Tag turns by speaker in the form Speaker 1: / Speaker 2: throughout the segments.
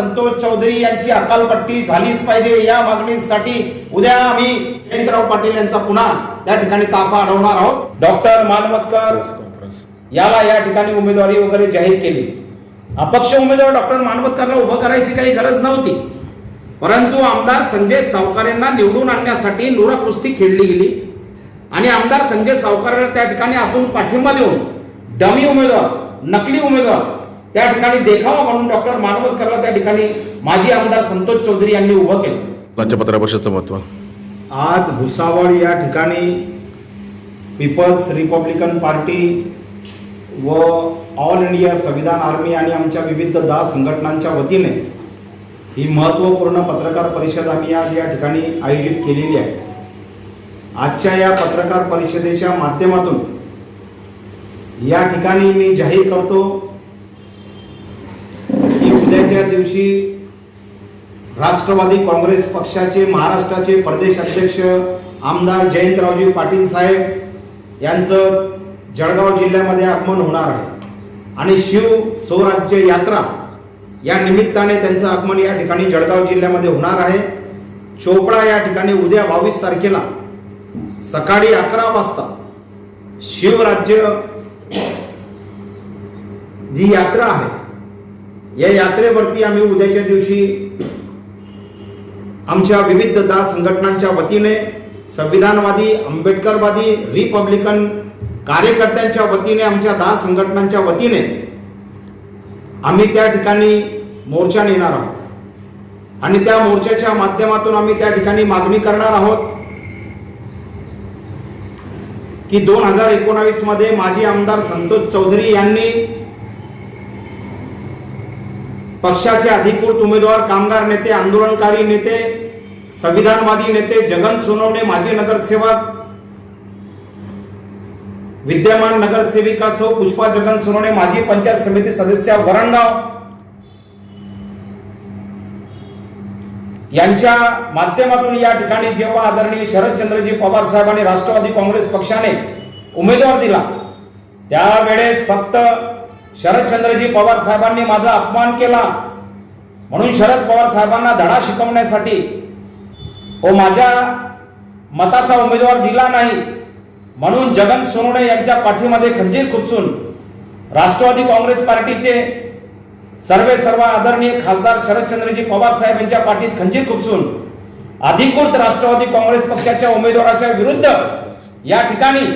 Speaker 1: संतोष चौधरी यांची अकालपट्टी झालीच पाहिजे. या मागणीसाठी उद्या आम्ही जयंतराव पाटील यांचा पुन्हा त्या ठिकाणी ताफा अडवणार आहोत. डॉक्टर मानवतकर याला या ठिकाणी उमेदवारी वगैरे जाहीर केली. अपक्ष उमेदवार डॉक्टर मानवतकरला उभं करायची काही गरज नव्हती. परंतु आमदार संजय सावकारेंना निवडून आणण्यासाठी नुरा कुस्ती खेळली गेली. आणि आमदार संजय सावकारेंना त्या ठिकाणी आतून पाठिंबा देऊन डमी उमेदवार नकली उमेदवार त्या ठिकाणी देखावा म्हणून डॉक्टर मानवतकरला त्या ठिकाणी माजी आमदार संतोष चौधरी यांनी उभं केलं.
Speaker 2: राज्यपत्रा परिषदचं महत्त्व
Speaker 1: आज भुसावळ या ठिकाणी पीपल्स रिपब्लिकन पार्टी व ऑल इंडिया संविधान आर्मी आणि आमच्या विविध दहा संघटनांच्या वतीने ही महत्त्वपूर्ण पत्रकार परिषद आम्ही आज या ठिकाणी आयोजित केलेली आहे. आजच्या या पत्रकार परिषदेच्या माध्यमातून या ठिकाणी मी जाहीर करतो उद्याच्या दिवशी राष्ट्रवादी काँग्रेस पक्षाचे महाराष्ट्राचे प्रदेश अध्यक्ष आमदार जयंतरावजी पाटील साहेब यांचं जळगाव जिल्ह्यामध्ये आगमन होणार आहे. आणि शिव स्वराज्य यात्रा या निमित्ताने त्यांचं आगमन या ठिकाणी जळगाव जिल्ह्यामध्ये होणार आहे. चोपडा या ठिकाणी उद्या बावीस तारखेला सकाळी अकरा वाजता शिवराज्य जी यात्रा आहे या यात्रेवरती आम्ही उद्याच्या दिवशी आमच्या विविध दास संघटनांच्या वतीने संविधानवादी आंबेडकरवादी रिपब्लिकन कार्यकर्त्यांच्या वतीने आमच्या दहा संघटनांच्या वतीने आम्ही त्या ठिकाणी मोर्चा नेणार आहोत. आणि त्या मोर्चाच्या माध्यमातून आम्ही त्या ठिकाणी मागणी करणार आहोत की दोन हजार एकोणावीसमध्ये माजी आमदार संतोष चौधरी यांनी पक्षाचे अधिकृत उमेदवार कामगार नेते आंदोलनकारी नेते संविधानवादी नेते जगन सोनवणे माजी नगरसेवक विद्यमान नगरसेविका सौ पुष्पा जगन सोनवणे माजी पंचायत समिती सदस्य वरणगाव यांच्या माध्यमातून या ठिकाणी जेव्हा आदरणीय शरदचंद्रजी पवार साहेबांनी राष्ट्रवादी काँग्रेस पक्षाने उमेदवार दिला त्यावेळेस फक्त शरदचंद्रजी पवार साहेबांनी माझा अपमान केला. म्हणून शरद पवार साहेबांना धडा शिकवण्यासाठी व माझ्या मताचा उमेदवार दिला नाही. म्हणून जगन सोनवणे यांच्या पाठीमध्ये खंजीर खुपसून राष्ट्रवादी काँग्रेस पार्टीचे सर्वे सर्व आदरणीय खासदार शरदचंद्रजी पवार साहेब यांच्या पाठीत खंजीर खुपसून अधिकृत राष्ट्रवादी काँग्रेस पक्षाच्या उमेदवाराच्या विरुद्ध या ठिकाणी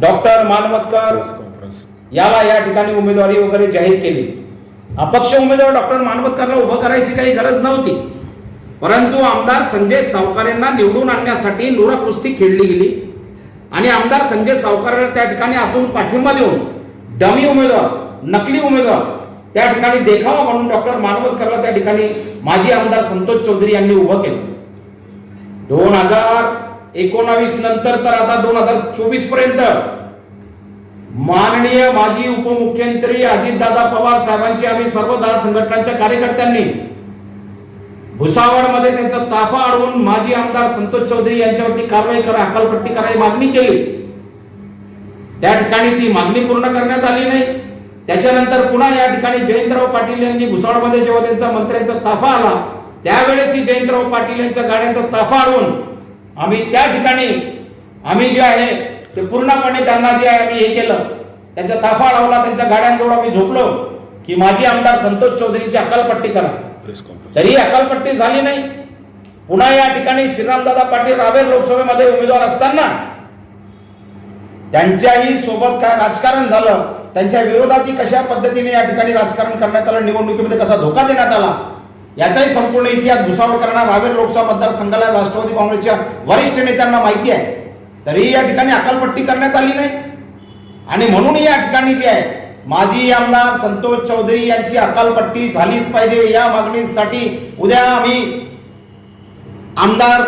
Speaker 1: डॉक्टर मानवतकर याला या ठिकाणी उमेदवारी वगैरे जाहीर केली. अपक्ष उमेदवार डॉक्टर मानवतकरला उभं करायची काही गरज नव्हती. परंतु आमदार संजय सावकारेंना निवडून आणण्यासाठी नुरा कुस्ती खेळली गेली. आणि आमदार संजय सावकारेंना त्या ठिकाणी आतून पाठिंबा देऊन डमी उमेदवार नकली उमेदवार त्या ठिकाणी देखावा म्हणून डॉक्टर मानवतकरला त्या ठिकाणी माजी आमदार संतोष चौधरी यांनी उभं केलं. दोन हजार एकोणावीस नंतर तर आता दोन हजार चोवीसपर्यंत माननीय माजी उपमुख्यमंत्री अजितदादा पवार साहेबांची आम्ही सर्व दहा संघटनांच्या कार्यकर्त्यांनी भुसावळमध्ये त्यांचा ताफा अडवून माजी आमदार संतोष चौधरी यांच्यावरती कारवाई करा अकालपट्टी करायची मागणी केली. त्या ठिकाणी ती मागणी पूर्ण करण्यात आली नाही. त्याच्यानंतर पुन्हा या ठिकाणी जयंतराव पाटील यांनी भुसावळमध्ये जेव्हा त्यांचा मंत्र्यांचा ताफा आला त्यावेळेस ही जयंतराव पाटील यांच्या गाड्यांचा ताफा अडवून आम्ही त्या ठिकाणी आम्ही जे आहे ते पूर्णपणे त्यांना जे आहे आम्ही हे केलं. त्यांचा ताफा अडवला त्यांच्या गाड्यांजवळ आम्ही झोपलो. की माजी आमदार संतोष चौधरीची अकालपट्टी करा. तरी अकालपट्टी झाली नाही. पुन्हा या ठिकाणी श्रीरामदादा पाटील रावेर लोकसभेमध्ये उमेदवार असताना त्यांच्याही सोबत काय राजकारण झालं त्यांच्या विरोधातही कशा पद्धतीने या ठिकाणी राजकारण करण्यात आलं निवडणुकीमध्ये कसा धोका देण्यात आला याचाही संपूर्ण इतिहास भुसावळ करणार रावेर लोकसभा मतदारसंघाला राष्ट्रवादी काँग्रेसच्या वरिष्ठ नेत्यांना माहिती आहे. तरी या ठिकाणी अकालपट्टी करण्यात आली नाही. आणि म्हणून या ठिकाणी जे आहे माजी आमदार संतोष चौधरी यांची अकालपट्टी झालीच पाहिजे. या मागणीसाठी उद्या आम्ही आमदार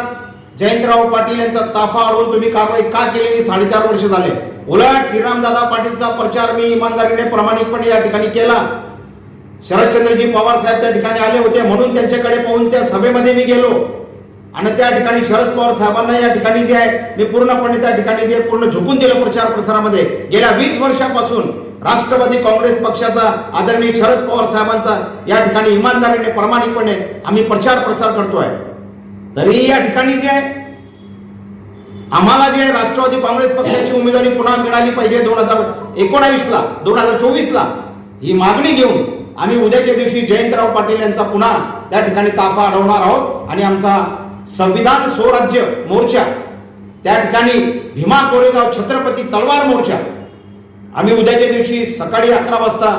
Speaker 1: जयंतराव पाटील यांचा ताफा अडवून तुम्ही कारवाई का केली साडेचार वर्ष झाले. उलट श्रीरामदादा पाटीलचा प्रचार मी इमानदारीने प्रामाणिकपणे या ठिकाणी केला. शरदचंद्रजी पवार साहेब त्या ठिकाणी आले होते. म्हणून त्यांच्याकडे पाहून त्या सभेमध्ये मी गेलो. आणि त्या ठिकाणी शरद पवार साहेबांना या ठिकाणी जे आहे मी पूर्णपणे त्या ठिकाणी जे पूर्ण झुकून दिलं प्रचार प्रसारामध्ये. गेल्या वीस वर्षापासून राष्ट्रवादी काँग्रेस पक्षाचा आदरणीय शरद पवार साहेबांचा या ठिकाणी इमानदारीने प्रामाणिकपणे आम्ही प्रचार प्रसार करतोय. तरीही या ठिकाणी जे आहे आम्हाला जे राष्ट्रवादी काँग्रेस पक्षाची उमेदवारी पुन्हा मिळाली पाहिजे दोन हजार एकोणावीस ला दोन हजार चोवीस ला ही मागणी घेऊन आम्ही उद्याच्या दिवशी जयंतराव पाटील यांचा पुन्हा त्या ठिकाणी ताफा अडवणार आहोत आणि आमचा संविधान स्वराज्य मोर्चा त्या ठिकाणी भीमा कोरेगाव छत्रपती तलवार मोर्चा. आम्ही उद्याच्या दिवशी सकाळी अकरा वाजता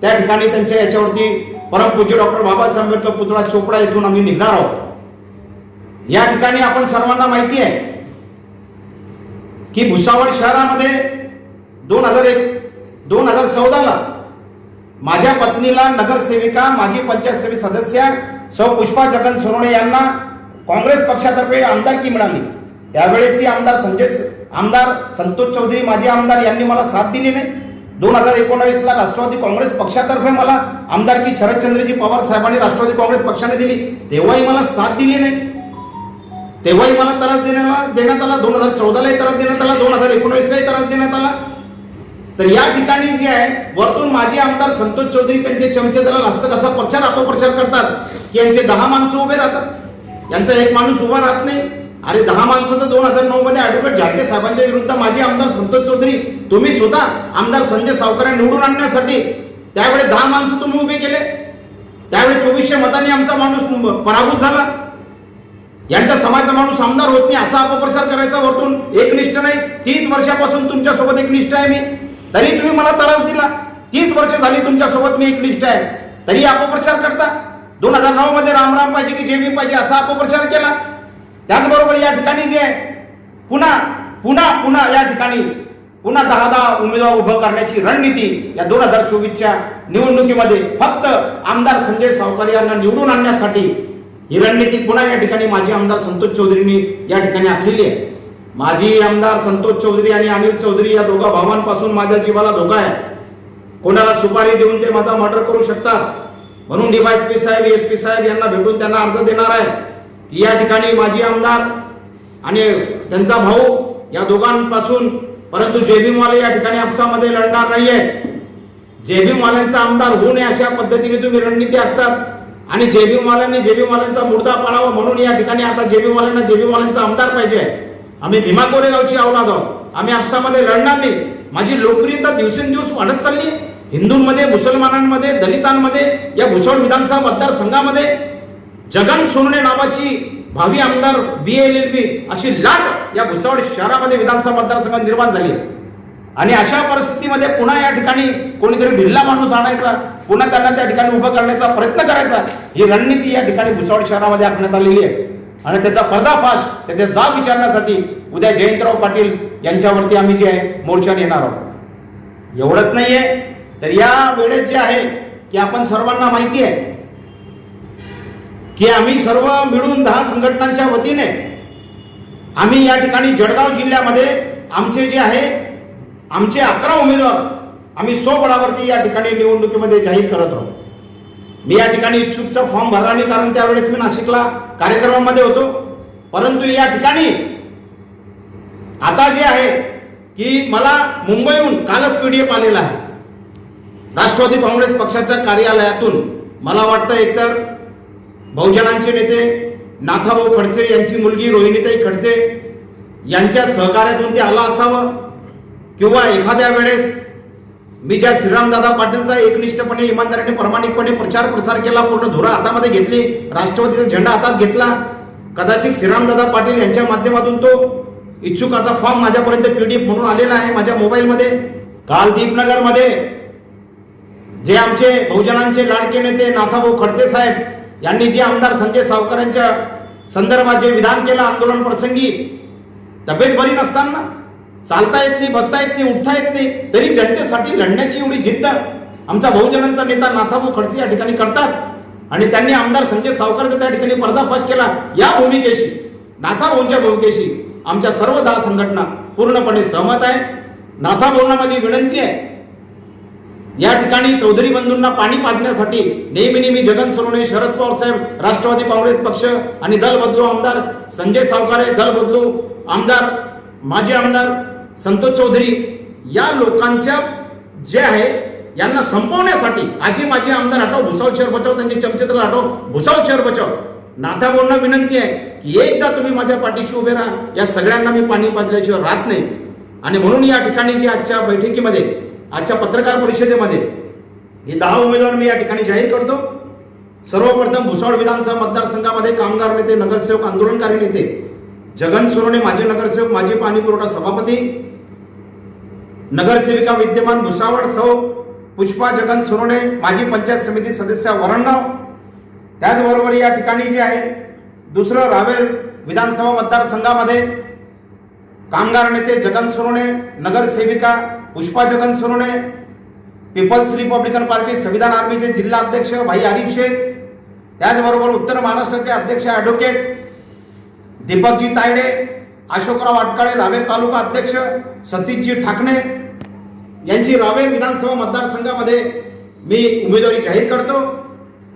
Speaker 1: त्या ठिकाणी त्यांच्या याच्यावरती परमपूज्य डॉक्टर बाबासाहेब आंबेडकर पुतळा चोपडा येथून आम्ही निघणार आहोत. या ठिकाणी आपण सर्वांना माहिती आहे की भुसावळ शहरामध्ये दोन हजार एक दोन हजार चौदाला माझ्या पत्नीला नगरसेविका माजी पंचायत समिती सदस्य सौ पुष्पा जगन सोनवणे यांना काँग्रेस पक्षातर्फे आमदारकी मिळाली त्यावेळेस ही आमदार संजय आमदार संतोष चौधरी माजी आमदार यांनी मला साथ दिली नाही. दोन हजार एकोणावीसला राष्ट्रवादी काँग्रेस पक्षातर्फे मला आमदारकी शरदचंद्रजी पवार साहेबांनी राष्ट्रवादी काँग्रेस पक्षाने दिली. तेव्हाही मला साथ दिली नाही. तेव्हाही मला त्रास देण्याला देण्यात आला. दोन हजार चौदालाही त्रास देण्यात आला. दोन हजार एकोणावीसलाही त्रास देण्यात आला. तर या ठिकाणी जे आहे वरतून माजी आमदार संतोष चौधरी त्यांचे चमचे त्याला रास्त कसा प्रचार अपप्रचार करतात की यांचे दहा माणसं उभे राहतात. यांचा एक माणूस उभा राहत नाही. अरे दहा माणसं तर दोन हजार नऊ मध्ये ऍडव्होकेट झाटे साहेबांच्या विरुद्ध. माजी आमदार संतोष चौधरी तुम्ही स्वतः आमदार संजय सावकर निवडून आणण्यासाठी त्यावेळी दहा माणसं तुम्ही उभे केले. त्यावेळी चोवीसशे मतांनी आमचा माणूस पराभूत झाला. यांच्या समाजाचा माणूस आमदार होत नाही असा अपप्रचार करायचा वरतून एकनिष्ठ नाही. तीस वर्षापासून तुमच्यासोबत एकनिष्ठ आहे मी. तरी तुम्ही मला त्रास दिला. तीस वर्ष झाली तुमच्यासोबत मी एकनिष्ठ आहे. तरी अपप्रचार करता. दोन हजार नऊ मध्ये राम राम पाहिजे की जे बी पाहिजे असा अपप्रचार केला. त्याचबरोबर या ठिकाणी जे आहे, पुन्हा पुन्हा पुन्हा या ठिकाणी पुन्हा दहा दहा उमेदवार उभं करण्याची रणनीती या दोन हजार चोवीसच्या निवडणुकीमध्ये फक्त आमदार संजय सावकार यांना निवडून आणण्यासाठी ही रणनीती पुन्हा या ठिकाणी माजी आमदार संतोष चौधरींनी या ठिकाणी आखलेली आहे. माजी आमदार संतोष चौधरी आणि अनिल चौधरी या दोघा भावांपासून माझ्या जीवाला धोका आहे. कोणाला सुपारी देऊन ते माझा मर्डर करू शकतात? म्हणून डीवायपी साहेब एस पी साहेब यांना भेटून त्यांना अर्ज देणार आहे की या ठिकाणी माजी आमदार आणि त्यांचा भाऊ या दोघांपासून परंतु जेबीमवाले या ठिकाणी आपसामध्ये लढणार नाहीये. जेबीमवाल्यांचा आमदार होऊ नये अशा पद्धतीने तुम्ही रणनीती आखतात आणि जेबीमवाल्यांनी जेबीमवाल्यांचा मुर्दा पाडावा म्हणून या ठिकाणी आता जेबीमवाल्यांना जेबीमवाल्यांचा आमदार पाहिजे. आम्ही भीमा कोरेगावची औलाद आहोत. आम्ही आपसामध्ये लढणार नाही. माझी लोकप्रियता दिवसेंदिवस वाढत चालली आहे. हिंदूंमध्ये मुसलमानांमध्ये दलितांमध्ये या भुसावळ विधानसभा मतदारसंघामध्ये जगन सोनणे नावाची भावी आमदार बी एल एल बी अशी लाट या भुसावळ शहरामध्ये विधानसभा मतदारसंघात निर्माण झाली आणि अशा परिस्थितीमध्ये पुन्हा या ठिकाणी कोणीतरी ढिल्ला माणूस आणायचा पुन्हा त्यांना त्या ठिकाणी उभं करण्याचा प्रयत्न करायचा ही रणनीती या ठिकाणी भुसावळ शहरामध्ये आखण्यात आलेली आहे. आणि त्याचा पर्दाफाश त्याचा जाब विचारण्यासाठी उद्या जयंतराव पाटील यांच्यावरती आम्ही जे आहे मोर्चा येणार आहोत. एवढंच नाहीये तर या वेळेत जे आहे की आपण सर्वांना माहिती आहे की आम्ही सर्व मिळून दहा संघटनांच्या वतीने आम्ही या ठिकाणी जळगाव जिल्ह्यामध्ये आमचे जे आहे आमचे अकरा उमेदवार आम्ही स्वबळावरती या ठिकाणी निवडणुकीमध्ये जाहीर करत आहोत. मी या ठिकाणी इच्छुकचा फॉर्म भरला नाही कारण त्यावेळेस मी नाशिकला कार्यक्रमामध्ये होतो. परंतु या ठिकाणी आता जे आहे की मला मुंबईहून कालच पीडीएफ आलेला आहे. राष्ट्रवादी काँग्रेस पक्षाच्या कार्यालयातून मला वाटतं एकतर बहुजनांचे नेते नाथाभाऊ खडसे यांची मुलगी रोहिणीताई खडसे यांच्या सहकार्यातून ते आलं असावं? किंवा एखाद्या वेळेस मी ज्या श्रीरामदादा पाटीलचा एकनिष्ठपणे इमानदारीने प्रामाणिकपणे प्रचार प्रसार केला पूर्ण धुरा हातामध्ये घेतली राष्ट्रवादीचा झेंडा हातात घेतला कदाचित श्रीरामदादा पाटील यांच्या माध्यमातून तो इच्छुकाचा फॉर्म माझ्यापर्यंत पीडीएफ म्हणून आलेला आहे माझ्या मोबाईलमध्ये. काल दीपनगरमध्ये जे आमचे बहुजनांचे लाडके नेते नाथाभाऊ खडसे साहेब यांनी जे आमदार संजय सावकरांच्या संदर्भात जे विधान केलं आंदोलन प्रसंगी तब्येत बरी नसताना चालता येत नाही बसता येत नाही उठता येत नाही तरी जनतेसाठी लढण्याची एवढी जिद्द आमचा बहुजनांचा नेता नाथाभाऊ खडसे या ठिकाणी करतात. आणि त्यांनी आमदार संजय सावकरचा त्या ठिकाणी पर्दाफाश केला. या भूमिकेशी नाथाभाऊंच्या भूमिकेशी आमच्या सर्व दहा संघटना पूर्णपणे सहमत आहे नाथाभाऊंना माझी विनंती आहे या ठिकाणी चौधरी बंधूंना पाणी पाजण्यासाठी नेहमी नेहमी जगन सोनवणे शरद पवार साहेब राष्ट्रवादी काँग्रेस पक्ष आणि दल बदलू आमदार संजय सावकारे दल बदलू आमदार माजी आमदार संतोष चौधरी या लोकांच्या जे आहे यांना संपवण्यासाठी आजी माजी आमदार आठव भुसावळ शहर बचाव त्यांचे चमचेत्र आठव भुसावळ शहर बचाव. नाथा बोलणं विनंती आहे की एकदा तुम्ही माझ्या पाठीशी उभे राहा या सगळ्यांना मी पाणी पाजल्याशिवाय राहत नाही. आणि म्हणून या ठिकाणी जी आजच्या बैठकीमध्ये आजच्या पत्रकार परिषदेमध्ये हे दहा उमेदवार मी या ठिकाणी जाहीर करतो. सर्वप्रथम भुसावळ विधानसभा मतदारसंघामध्ये कामगार नेते नगरसेवक आंदोलनकारी नेते जगन सोनवणे माजी नगरसेवक माजी पाणी पुरवठा सभापती नगरसेविका विद्यमान भुसावळ सौ पुष्पा जगन सोनवणे माजी पंचायत समिती सदस्य वरणगाव. त्याचबरोबर या ठिकाणी जे आहे दुसरं रावेर विधानसभा मतदारसंघामध्ये कामगार नेते जगन सोनवणे नगरसेविका Pushpa Jagan Sonone Peoples Republican Party संविधान आर्मीचे जिल्हा अध्यक्ष भाई आरिफ शेख त्याचबरोबर उत्तर महाराष्ट्राचे अध्यक्ष ॲडव्होकेट दीपकजी तायडे अशोकराव आटकाळे रावेर तालुका अध्यक्ष सतीशजी ठाकणे यांची रावेर विधानसभा मतदारसंघामध्ये मी उमेदवारी जाहीर करतो.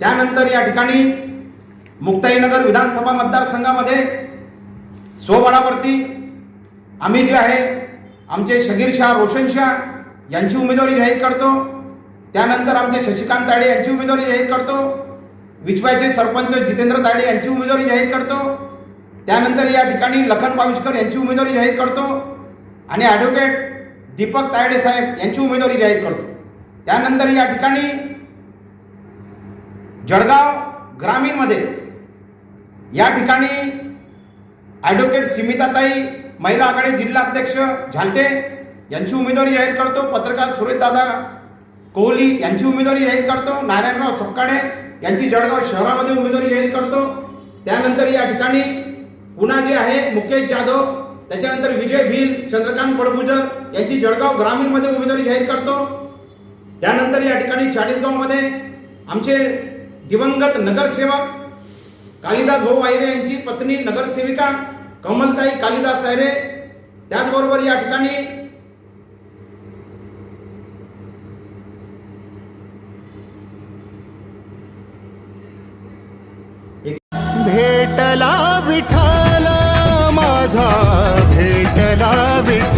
Speaker 1: त्यानंतर या ठिकाणी मुक्ताईनगर विधानसभा मतदारसंघामध्ये सोबाडावरती आम्ही जे आहे आमचे शगीर शाह रोशन शाह यांची उमेदवारी जाहीर करतो. त्यानंतर आमचे शशिकांत ताडे यांची उमेदवारी जाहीर करतो. विचवायचे सरपंच जितेंद्र ताडे यांची उमेदवारी जाहीर करतो. त्यानंतर या ठिकाणी लखन पाविस्कर यांची उमेदवारी जाहीर करतो. आणि ॲडव्होकेट दीपक तायडे साहेब यांची उमेदवारी जाहीर करतो. त्यानंतर या ठिकाणी जळगाव ग्रामीणमध्ये या ठिकाणी ॲडव्होकेट सीमिताताई महिला आघाडी जिल्हा अध्यक्ष झालटे यांची उमेदवारी जाहीर करतो. पत्रकार सुरेशदादा कोहली यांची उमेदवारी जाहीर करतो. नारायणराव सपकाडे यांची जळगाव शहरामध्ये उमेदवारी जाहीर करतो. त्यानंतर या ठिकाणी पुन्हा जे आहे मुकेश जाधव त्याच्यानंतर विजय भील चंद्रकांत पडगुजर यांची जळगाव ग्रामीणमध्ये उमेदवारी जाहीर करतो. त्यानंतर या ठिकाणी चाळीसगावमध्ये आमचे दिवंगत नगरसेवक कालिदास भाऊ वाहिरे यांची पत्नी नगरसेविका कमलताई कालिदास सायरे त्याचबरोबर या ठिकाणी
Speaker 3: भेटला विठाला माझा भेटला विठ्ठल.